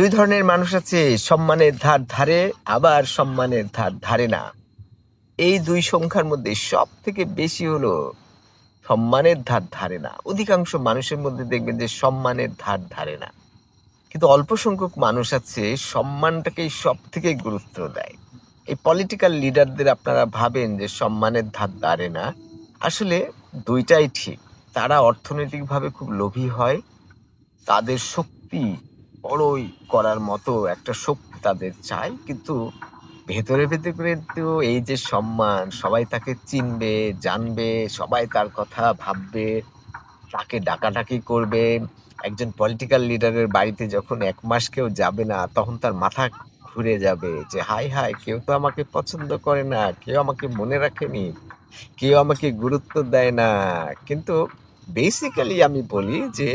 দুই ধরনের মানুষ আছে, সম্মানের ধার ধারে, আবার সম্মানের ধার ধারে না। এই দুই সংখ্যার মধ্যে সব থেকে বেশি হলো সম্মানের ধার ধারে না। অধিকাংশ মানুষের মধ্যে দেখবেন যে সম্মানের ধার ধারে না। কিন্তু অল্প সংখ্যক মানুষ আছে, সম্মানটাকেই সব থেকে গুরুত্ব দেয়। এই পলিটিক্যাল লিডারদের আপনারা ভাবেন যে সম্মানের ধার ধারে না। আসলে দুইটাই ঠিক। তারা অর্থনৈতিকভাবে খুব লোভী হয়, তাদের শক্তি বড়ই করার মতো একটা শক্তি তাদের চাই, কিন্তু ভেতরে ভেতরে তো এই যে সম্মান, সবাই তাকে চিনবে, জানবে, সবাই তার কথা ভাববে, তাকে ডাকাডাকি করবে। একজন পলিটিক্যাল লিডারের বাড়িতে যখন এক মাস কেউ যাবে না, তখন তার মাথা ঘুরে যাবে যে, হাই হাই, কেউ তো আমাকে পছন্দ করে না, কেউ আমাকে মনে রাখেনি, কেউ আমাকে গুরুত্ব দেয় না। কিন্তু বেসিক্যালি আমি বলি যে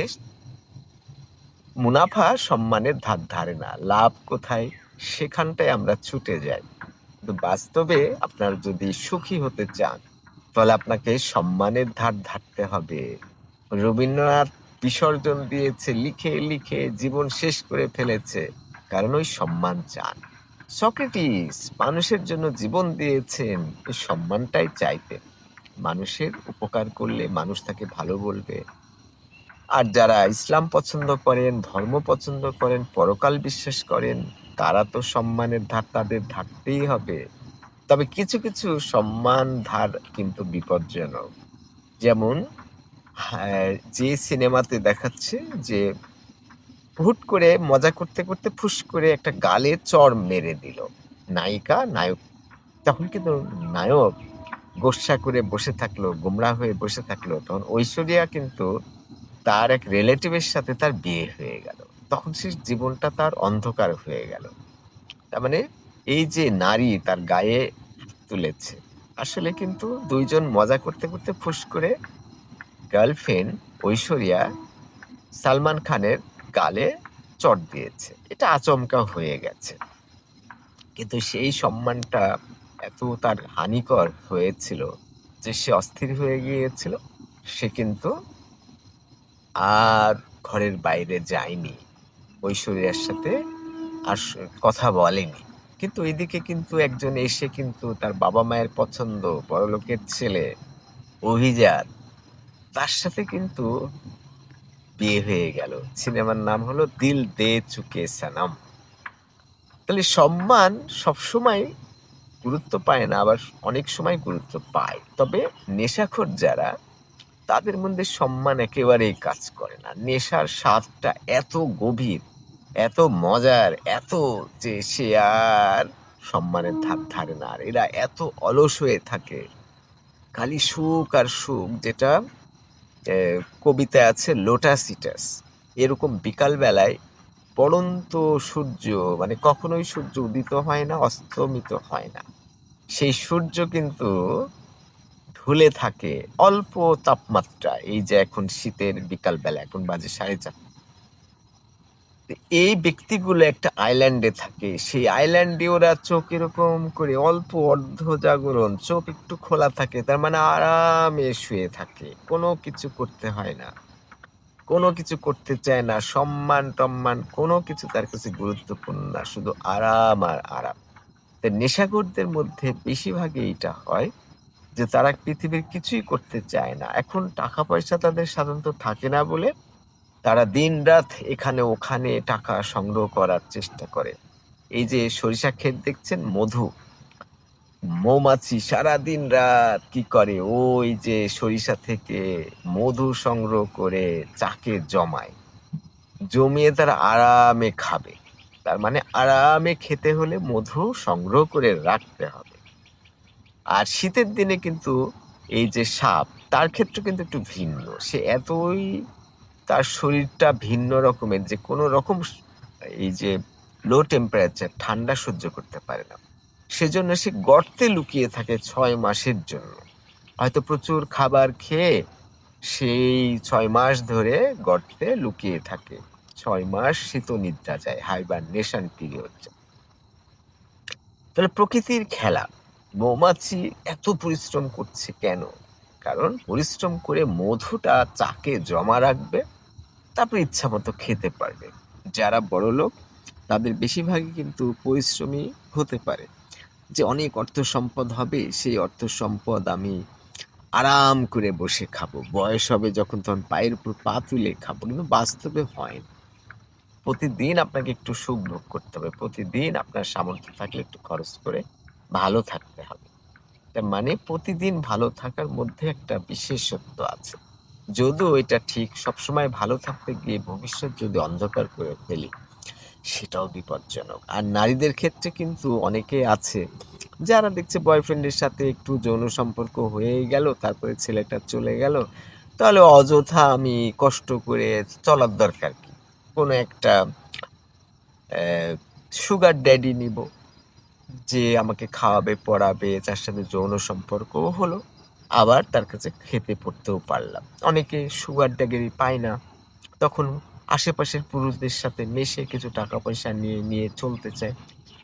মুনাফা সম্মানের ধার ধারে না, লাভ কোথায়? সেখানটায় আমরা ছুটে যাই। কিন্তু বাস্তবে আপনার যদি সুখী হতে চান, তাহলে আপনাকে সম্মানের ধার ধারতে হবে। রবীন্দ্রনাথ বিসর্জন দিয়েছে, লিখে লিখে জীবন শেষ করে ফেলেছে, কারণ ওই সম্মান চান। সক্রেটিস মানুষের জন্য জীবন দিয়েছেন এই সম্মানটাই চাইতেন। মানুষের উপকার করলে মানুষ তাকে ভালো বলবে। আর যারা ইসলাম পছন্দ করেন ধর্ম পছন্দ করেন পরকাল বিশ্বাস করেন তারা তো সম্মানের ধার তাদের ধারতেই হবে। তবে কিছু কিছু সম্মান ধার কিন্তু বিপজ্জনক। যেমন হ্যাঁ, যে সিনেমাতে দেখাচ্ছে যে হুট করে মজা করতে করতে ফুস করে একটা গালে চর মেরে দিল। নায়িকা নায়ক তখন কিন্তু নায়ক গোসা করে বসে থাকল গোমরা হয়ে বসে থাকল তখন ঐশ্বরিয়া কিন্তু তার এক রিলেটিভের সাথে তার বিয়ে হয়ে গেল। তখন সে জীবনটা তার অন্ধকার হয়ে গেল। তার মানে এই যে নারী তার গায়ে তুলেছে, আসলে কিন্তু দুইজন মজা করতে করতে ফুস করে গার্লফ্রেন্ড ঐশ্বরিয়া সালমান খানের গালে চট দিয়েছে। এটা আচমকা হয়ে গেছে। কিন্তু সেই সম্মানটা এত তার হানিকর হয়েছিল যে সে অস্থির হয়ে গিয়েছিল, সে কিন্তু আর ঘরের বাইরে যায়নি। ঐশ্বরিয়ার সাথে আর কথা বলেনি। কিন্তু এদিকে কিন্তু একজন এসে কিন্তু তার বাবা মায়ের পছন্দ, বড়লোকের ছেলে, অভিজাত, তার সাথে কিন্তু বিয়ে হয়ে গেল। সিনেমার নাম হলো দিল দে চুকে সানাম। তাহলে সম্মান সবসময় গুরুত্ব পায় না, আবার অনেক সময় গুরুত্ব পায়। তবে নেশাখোর যারা তাদের মধ্যে সম্মান একেবারেই কাজ করে না। নেশার স্বাদটা এত গভীর, এত মজার, এত যে সে আর সম্মানের ধার ধারে না। আর এরা এত অলস হয়ে থাকে। খালি সুখ আর সুখ যেটা কবিতায় আছে লোটাসিটাস এরকম বিকালবেলায় পড়ন্ত সূর্য মানে কখনোই সূর্য উদিত হয় না, অস্তমিত হয় না। সেই সূর্য কিন্তু ঢুলে থাকে অল্প তাপমাত্রা, এই যে এখন শীতের বিকালবেলা, এখন বাজে সাড়ে চার। এই ব্যক্তিগুলো একটা আইল্যান্ডে থাকে, সেই আইল্যান্ডে ওরা চোখ এরকম করে অল্প অর্ধ জাগরণ, চোখ একটু খোলা থাকে, তার মানে আরামে শুয়ে থাকে। কোনো কিছু করতে হয় না। কোনো কিছু করতে চায় না, সম্মান টম্মান, কোনো কিছু তার কাছে গুরুত্বপূর্ণ না, শুধু আরাম আর আরাম। তো নেশাখোরদের মধ্যে বেশিরভাগই এটা হয় যে তারা পৃথিবীর কিছুই করতে চায় না। এখন টাকা পয়সা তাদের সাধারণত থাকে না বলে তারা দিনরাত এখানে ওখানে টাকা সংগ্রহ করার চেষ্টা করে। এই যে সরিষা ক্ষেত দেখছেন, মধু। মৌমাছি সারা দিন রাত কি করে? ওই যে সরিষা থেকে মধু সংগ্রহ করে চাকে জমায়। জমিয়ে তারা আরামে খাবে। তার মানে আরামে খেতে হলে মধু সংগ্রহ করে রাখতে হবে। আর শীতের দিনে কিন্তু এই যে সাপ, তার ক্ষেত্রে কিন্তু একটু ভিন্ন। সে এতই তার শরীরটা ভিন্ন রকমের যে কোনো রকম এই যে লো টেম্পারেচার ঠান্ডা সহ্য করতে পারে না। সেজন্য সে গর্তে লুকিয়ে থাকে ছয় মাসের জন্য। হয়তো প্রচুর খাবার খেয়ে সেই ছয় মাস ধরে গর্তে লুকিয়ে থাকে। ছয় মাস শীত নিদ্রা যায় হাইবার নেশান পিরিয়ড যায়। তাহলে প্রকৃতির খেলা মৌমাছি এত পরিশ্রম করছে কেন? কারণ পরিশ্রম করে মধুটা চাকে জমা রাখবে, তারপর ইচ্ছা মতো খেতে পারবে। যারা বড় লোক, তাদের বেশিরভাগই কিন্তু পরিশ্রমী হতে পারে। যে অনেক অর্থ সম্পদ হবে, সেই অর্থ সম্পদ আমি আরাম করে বসে খাব। বয়স হবে যখন তখন পায়ের উপর পা তুলে খাব, কিন্তু বাস্তবে হয় না। প্রতিদিন আপনাকে একটু সুখ ভোগ করতে হবে। প্রতিদিন আপনার সামর্থ্য থাকলে একটু খরচ করে ভালো থাকতে হবে। মানে প্রতিদিন ভালো থাকার মধ্যে একটা বিশেষত্ব আছে। যদিও এটা ঠিক সবসময় ভালো থাকতে গিয়ে ভবিষ্যৎ যদি অন্ধকার করে ফেলি, সেটাও বিপজ্জনক। আর নারীদের ক্ষেত্রে কিন্তু অনেকে আছে, যারা দেখছে বয়ফ্রেন্ডের সাথে একটু যৌন সম্পর্ক হয়ে গেল, তারপরে ছেলেটা চলে গেল, তাহলে অযথা আমি কষ্ট করে চলার দরকার কি? কোনো একটা সুগার ড্যাডি নিব। যে আমাকে খাওয়াবে, পড়াবে, যার সাথে যৌন সম্পর্কও হলো, আবার তার কাছে খেতে পড়তেও পারলাম। অনেকে সুগার ড্যাগেরি পায় না। তখন আশেপাশের পুরুষদের সাথে মেশে কিছু টাকা পয়সা নিয়ে নিয়ে চলতে চায়।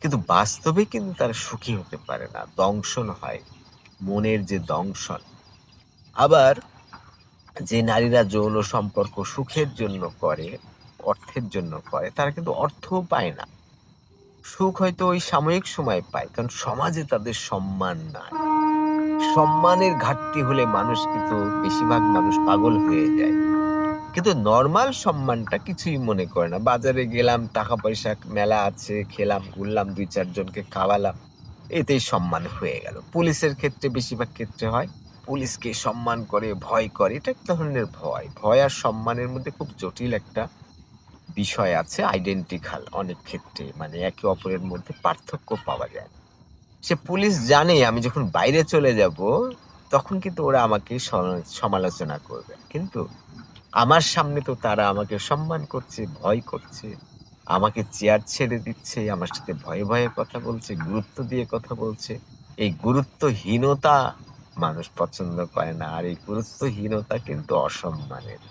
কিন্তু বাস্তবে কিন্তু তারা সুখী হতে পারে না, দংশন হয়, মনের যে দংশন। আবার যে নারীরা যৌন সম্পর্ক সুখের জন্য করে, অর্থের জন্য করে, তারা কিন্তু অর্থও পায় না। সুখ হয়তো ওই সাময়িক সময় পায়, কারণ সমাজে তাদের সম্মান নাই। সম্মানের ঘাটতি হলে মানুষ কিন্তু বেশিরভাগ মানুষ পাগল হয়ে যায়। কিন্তু নর্মাল সম্মানটা কিছুই মনে করে না। বাজারে গেলাম টাকা পয়সা মেলা আছে, খেলাম, ঘুরলাম, দুই চারজনকে খাওয়ালাম, এতেই সম্মান হয়ে গেল। পুলিশের ক্ষেত্রে বেশিরভাগ ক্ষেত্রে হয়, পুলিশকে সম্মান করে, ভয় করে, এটা এক ধরনের ভয়। ভয় আর সম্মানের মধ্যে খুব জটিল একটা বিষয় আছে আইডেন্টিক্যাল অনেক ক্ষেত্রে মানে একে অপরের মধ্যে পার্থক্য পাওয়া যায়। সে পুলিশ জানে, আমি যখন বাইরে চলে যাব, তখন কিন্তু ওরা আমাকে সমালোচনা করবে। কিন্তু আমার সামনে তো তারা আমাকে সম্মান করছে, ভয় করছে, আমাকে চেয়ার ছেড়ে দিচ্ছে, আমার সাথে ভয়ে ভয়ে কথা বলছে, গুরুত্ব দিয়ে কথা বলছে। এই গুরুত্বহীনতা মানুষ পছন্দ করে না, আর এই গুরুত্বহীনতা কিন্তু অসম্মানের।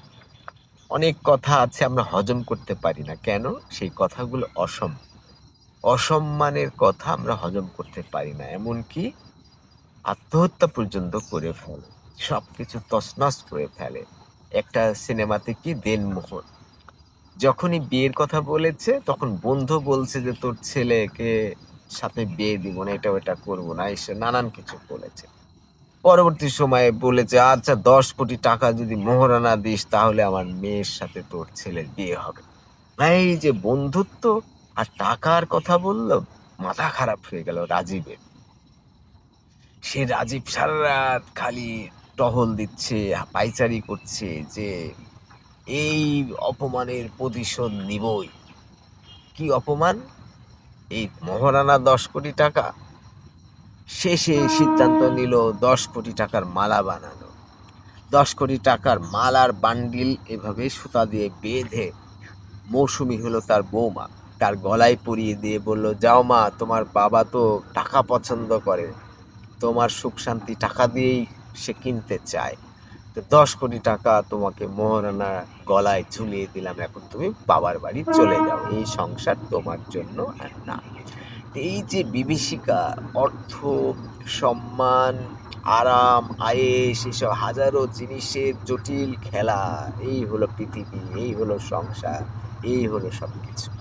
অনেক কথা আছে আমরা হজম করতে পারি না। কেন? সেই কথাগুলো অসম। অসম্মানের কথা আমরা হজম করতে পারি না। এমনকি আত্মহত্যা পর্যন্ত করে ফেলে। সব কিছু তসনস করে ফেলে। একটা সিনেমাতে কি দেনমোহন যখনই বিয়ের কথা বলেছে, তখন বন্ধু বলছে যে, তোর ছেলেকে সাথে বিয়ে দিব না, এটা ওটা করব না। এসে নানান কিছু বলেছে। পরবর্তী সময়ে বলেছে আচ্ছা দশ কোটি টাকা যদি মোহরানা দিস, তাহলে আমার মেয়ের সাথে তোর ছেলের বিয়ে হবে। এই যে বন্ধুত্ব আর টাকার কথা বলল, মাথা খারাপ হয়ে গেল রাজীবের। সে রাজীব সারা রাত খালি টহল দিচ্ছে, পাইচারি করছে যে, এই অপমানের প্রতিশোধ নিবই। কি অপমান? এই মহারানা দশ কোটি টাকা? শেষে সিদ্ধান্ত নিল, দশ কোটি টাকার মালা বানানো। দশ কোটি টাকার মালার বান্ডিল এভাবে সুতা দিয়ে বেঁধে, মৌসুমি হলো তার বৌমা। তার গলায় পরিয়ে দিয়ে বলল, যাও মা, তোমার বাবা তো টাকা পছন্দ করে। তোমার সুখ শান্তি টাকা দিয়েই সে কিনতে চায়। তো দশ কোটি টাকা তোমাকে মোহরানা গলায় ঝুলিয়ে দিলাম। এখন তুমি বাবার বাড়ি চলে যাও। এই সংসার তোমার জন্য আর না। এই যে বিভীষিকা, অর্থ, সম্মান, আরাম আয়েস এসব হাজারো জিনিসের জটিল খেলা, এই হলো পৃথিবী, এই হলো সংসার, এই হলো সব কিছু